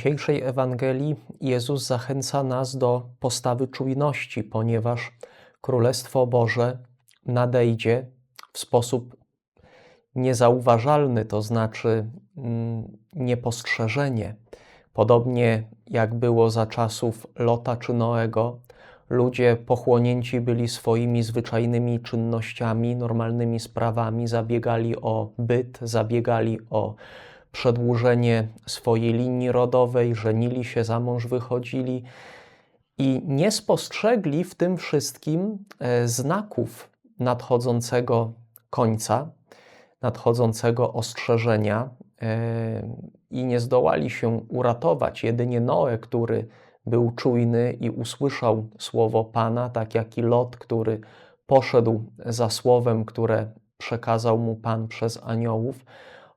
dzisiejszej Ewangelii Jezus zachęca nas do postawy czujności, ponieważ Królestwo Boże nadejdzie w sposób niezauważalny, to znaczy mm, niepostrzeżenie. Podobnie jak było za czasów Lota czy Noego, ludzie pochłonięci byli swoimi zwyczajnymi czynnościami, normalnymi sprawami, zabiegali o byt, zabiegali o przedłużenie swojej linii rodowej, żenili się, za mąż wychodzili i nie spostrzegli w tym wszystkim e, znaków nadchodzącego końca, nadchodzącego ostrzeżenia e, i nie zdołali się uratować. Jedynie Noe, który był czujny i usłyszał słowo Pana, tak jak i Lot, który poszedł za słowem, które przekazał mu Pan przez aniołów,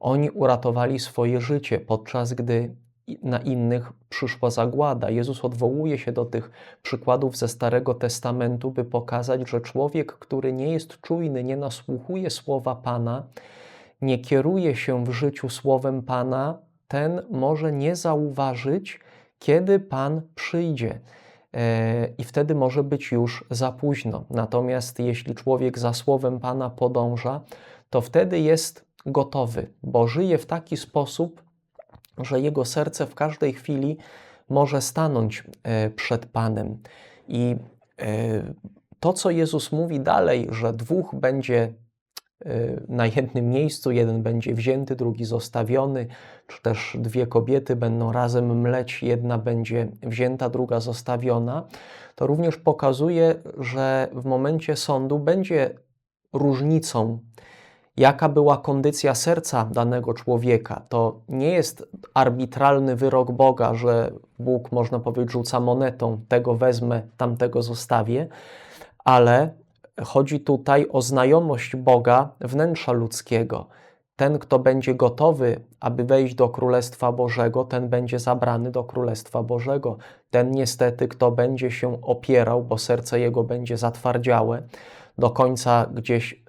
oni uratowali swoje życie, podczas gdy na innych przyszła zagłada. Jezus odwołuje się do tych przykładów ze Starego Testamentu, by pokazać, że człowiek, który nie jest czujny, nie nasłuchuje słowa Pana, nie kieruje się w życiu słowem Pana, ten może nie zauważyć, kiedy Pan przyjdzie. E, I wtedy może być już za późno. Natomiast jeśli człowiek za słowem Pana podąża, to wtedy jest gotowy, bo żyje w taki sposób, że jego serce w każdej chwili może stanąć e, przed Panem. I e, to, co Jezus mówi dalej, że dwóch będzie e, na jednym miejscu, jeden będzie wzięty, drugi zostawiony, czy też dwie kobiety będą razem mleć, jedna będzie wzięta, druga zostawiona, to również pokazuje, że w momencie sądu będzie różnicą jaka była kondycja serca danego człowieka. To nie jest arbitralny wyrok Boga, że Bóg, można powiedzieć, rzuca monetą, tego wezmę, tamtego zostawię, ale chodzi tutaj o znajomość Boga wnętrza ludzkiego. Ten, kto będzie gotowy, aby wejść do Królestwa Bożego, ten będzie zabrany do Królestwa Bożego. Ten niestety, kto będzie się opierał, bo serce jego będzie zatwardziałe, do końca gdzieś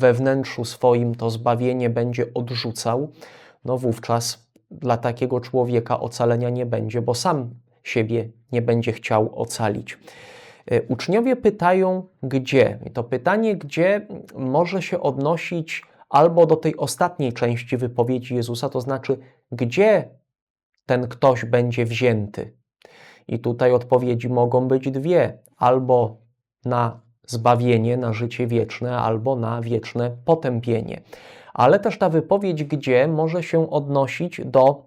we wnętrzu swoim to zbawienie będzie odrzucał, no wówczas dla takiego człowieka ocalenia nie będzie, bo sam siebie nie będzie chciał ocalić. E, uczniowie pytają, gdzie? I to pytanie, gdzie może się odnosić albo do tej ostatniej części wypowiedzi Jezusa, to znaczy, gdzie ten ktoś będzie wzięty. I tutaj odpowiedzi mogą być dwie: albo na zbawienie na życie wieczne albo na wieczne potępienie. Ale też ta wypowiedź, gdzie może się odnosić do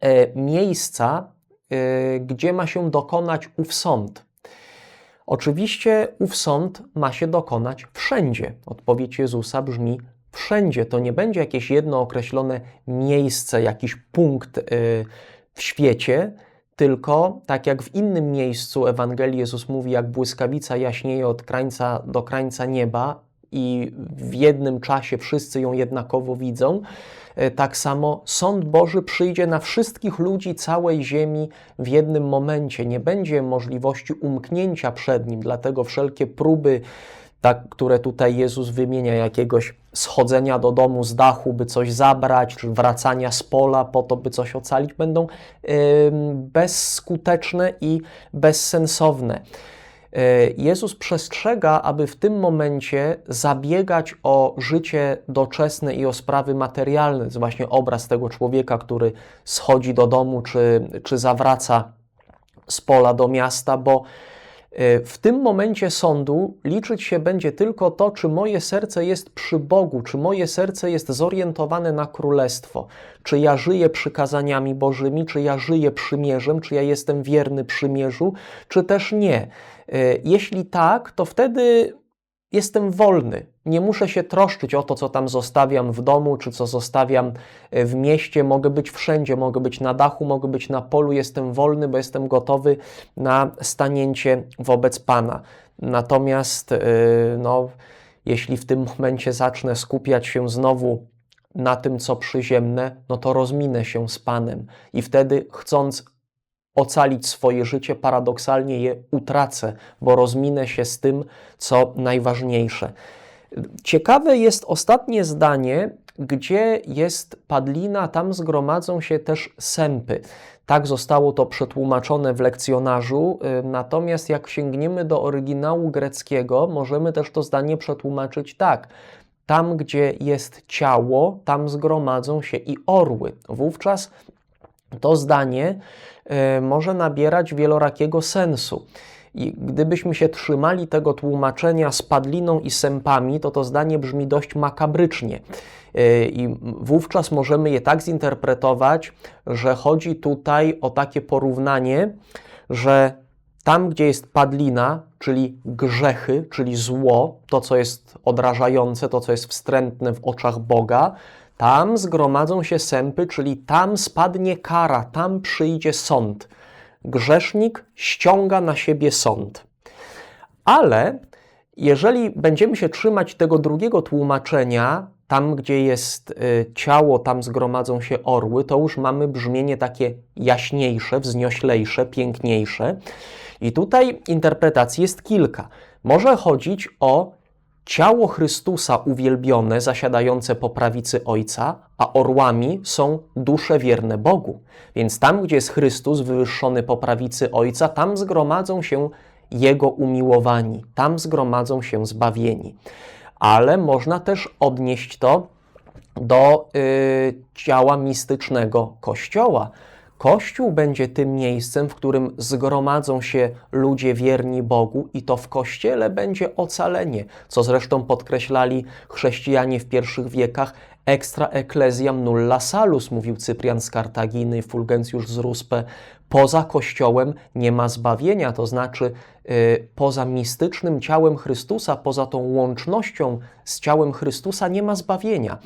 e, miejsca, e, gdzie ma się dokonać ów sąd. Oczywiście ów sąd ma się dokonać wszędzie. Odpowiedź Jezusa brzmi wszędzie. To nie będzie jakieś jedno określone miejsce, jakiś punkt e, w świecie, tylko tak jak w innym miejscu Ewangelii Jezus mówi, jak błyskawica jaśnieje od krańca do krańca nieba i w jednym czasie wszyscy ją jednakowo widzą, e, tak samo sąd Boży przyjdzie na wszystkich ludzi całej ziemi w jednym momencie. Nie będzie możliwości umknięcia przed nim, dlatego wszelkie próby tak, które tutaj Jezus wymienia, jakiegoś schodzenia do domu z dachu, by coś zabrać, czy wracania z pola po to, by coś ocalić, będą bezskuteczne i bezsensowne. Yy, Jezus przestrzega, aby w tym momencie zabiegać o życie doczesne i o sprawy materialne. To jest właśnie obraz tego człowieka, który schodzi do domu, czy, czy zawraca z pola do miasta, bo w tym momencie sądu liczyć się będzie tylko to, czy moje serce jest przy Bogu, czy moje serce jest zorientowane na królestwo, czy ja żyję przykazaniami Bożymi, czy ja żyję przymierzem, czy ja jestem wierny przymierzu, czy też nie. E, jeśli tak, to wtedy jestem wolny. Nie muszę się troszczyć o to, co tam zostawiam w domu, czy co zostawiam e, w mieście. Mogę być wszędzie, mogę być na dachu, mogę być na polu. Jestem wolny, bo jestem gotowy na stanięcie wobec Pana. Natomiast, e, no, jeśli w tym momencie zacznę skupiać się znowu na tym, co przyziemne, no to rozminę się z Panem i wtedy, chcąc ocalić swoje życie, paradoksalnie je utracę, bo rozminę się z tym, co najważniejsze. Ciekawe jest ostatnie zdanie, gdzie jest padlina, tam zgromadzą się też sępy. Tak zostało to przetłumaczone w lekcjonarzu. y, Natomiast jak sięgniemy do oryginału greckiego, możemy też to zdanie przetłumaczyć tak. Tam, gdzie jest ciało, tam zgromadzą się i orły. Wówczas to zdanie e, może nabierać wielorakiego sensu. I gdybyśmy się trzymali tego tłumaczenia z padliną i sępami, to to zdanie brzmi dość makabrycznie. E, I wówczas możemy je tak zinterpretować, że chodzi tutaj o takie porównanie, że tam, gdzie jest padlina, czyli grzechy, czyli zło, to co jest odrażające, to co jest wstrętne w oczach Boga, tam zgromadzą się sępy, czyli tam spadnie kara, tam przyjdzie sąd. Grzesznik ściąga na siebie sąd. Ale jeżeli będziemy się trzymać tego drugiego tłumaczenia, tam gdzie jest y, ciało, tam zgromadzą się orły, to już mamy brzmienie takie jaśniejsze, wznioślejsze, piękniejsze. I tutaj interpretacji jest kilka. Może chodzić o ciało Chrystusa uwielbione, zasiadające po prawicy Ojca, a orłami są dusze wierne Bogu. Więc tam, gdzie jest Chrystus wywyższony po prawicy Ojca, tam zgromadzą się Jego umiłowani, tam zgromadzą się zbawieni. Ale można też odnieść to do y, ciała mistycznego Kościoła. Kościół będzie tym miejscem, w którym zgromadzą się ludzie wierni Bogu, i to w kościele będzie ocalenie, co zresztą podkreślali chrześcijanie w pierwszych wiekach. Extra ecclesiam nulla salus, mówił Cyprian z Kartaginy, Fulgencjusz z Ruspe. Poza kościołem nie ma zbawienia, to znaczy y, poza mistycznym ciałem Chrystusa, poza tą łącznością z ciałem Chrystusa nie ma zbawienia.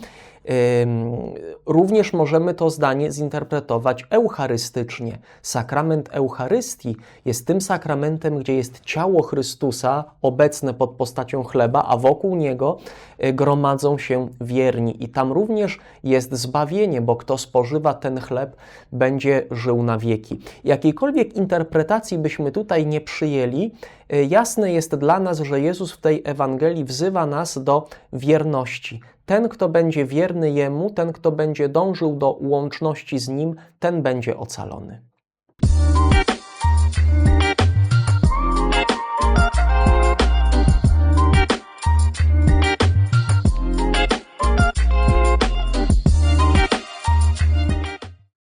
Również możemy to zdanie zinterpretować eucharystycznie. Sakrament Eucharystii jest tym sakramentem, gdzie jest ciało Chrystusa obecne pod postacią chleba, a wokół niego y, gromadzą się wierni. I tam również jest zbawienie, bo kto spożywa ten chleb, będzie żył na wieki. Jakiejkolwiek interpretacji byśmy tutaj nie przyjęli, y, jasne jest dla nas, że Jezus w tej Ewangelii wzywa nas do wierności. Ten, kto będzie wierny Jemu, ten, kto będzie dążył do łączności z Nim, ten będzie ocalony.